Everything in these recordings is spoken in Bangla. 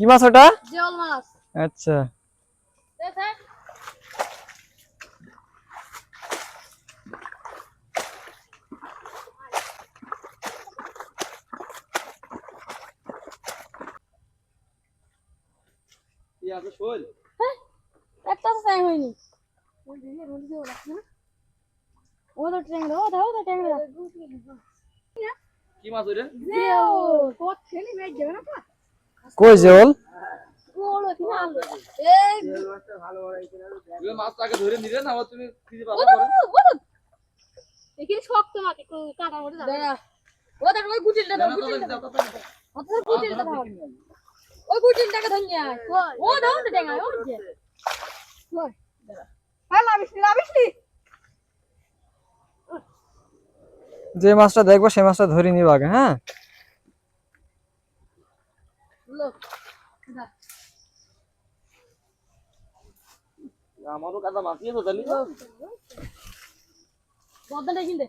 কি মাছ ওটা? জিওল মাছ। আচ্ছা। দেখেন কি আছে শোল একটা তো টাইম হয়নি। ওই দিকে রোল দিয়ে ওরা না ও তো ট্যাংরা ও দাও তো ট্যাংরা কি মাছ জিওল। কত খেলি ম্যাচ যাবে না কই ওলো? যে হ্যাঁ যে মাছটা দেখব সেই মাছটা ধরে নিব আগে হ্যাঁ? আমারও কাদা মাখিয়ে তো তাহলে বদলে কিনতে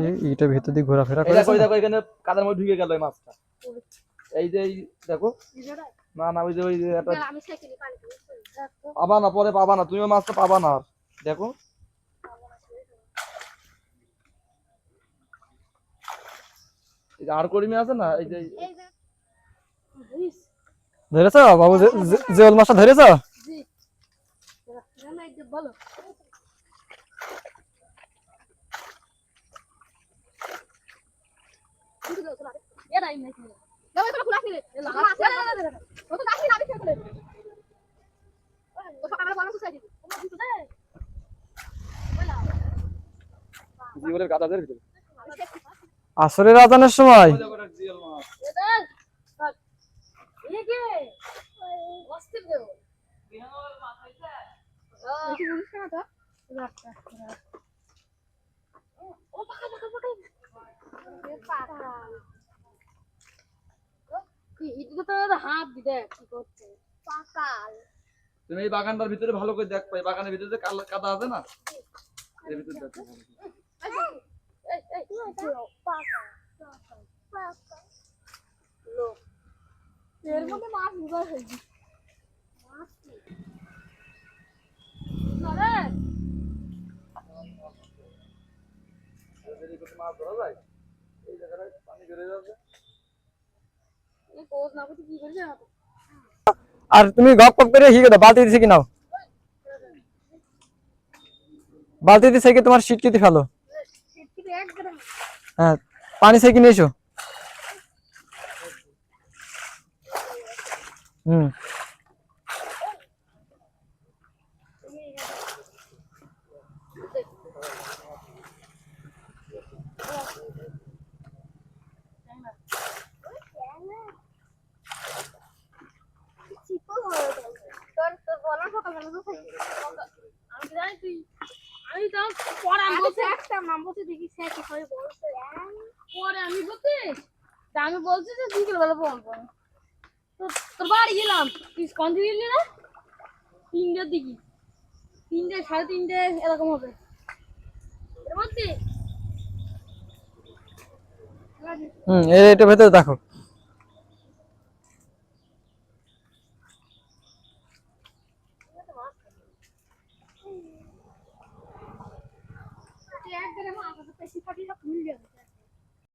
এই- এইটা ভেতর দিয়ে ঘোরাফেরা করে দেখো দেখো এখানে কাদার মধ্যে ঢুকে গেল এই মাছটা এই যে এই দেখো না না ওই যে ওই যে একটা আমি সাইকেলে পানি খাব পাবা না পরে পাবা না তুমিও মাছটা পাবা না আর দেখো এই যে আর করিমি আছে না এই যে ধরেছ? বাবু জে- জে- মাছটা ধরেছ? জি। বলা। জীবনের কাদাদের ভিতরে আসরের আজানের সময়? তুমি বাগানটার ভিতরে ভালো করে দেখ পাই বাগানের ভিতরে কাদা আছে না, এর ভিতরে দেখো। আর তুমি গপ গপ করে কি করো? বালতি দিছে কি নাও? বালতি দিছে কি তোমার শীত কেটে ফেলো? হ্যাঁ পানি সে কিনে এসো হুম। আমি তো পরে আমি বলছি দেখি স্যার কি করে বলছে। পরে আমি বলছি তা আমি বলছি যে বিকেল বেলা বলব তো তোর বাড়ি গেলাম। তুই কঞ্চি গেলি না তিনটের দিকে। তিনটে সাড়ে তিনটে এরকম হবে। এর হুম এটা ভেতরে দেখো।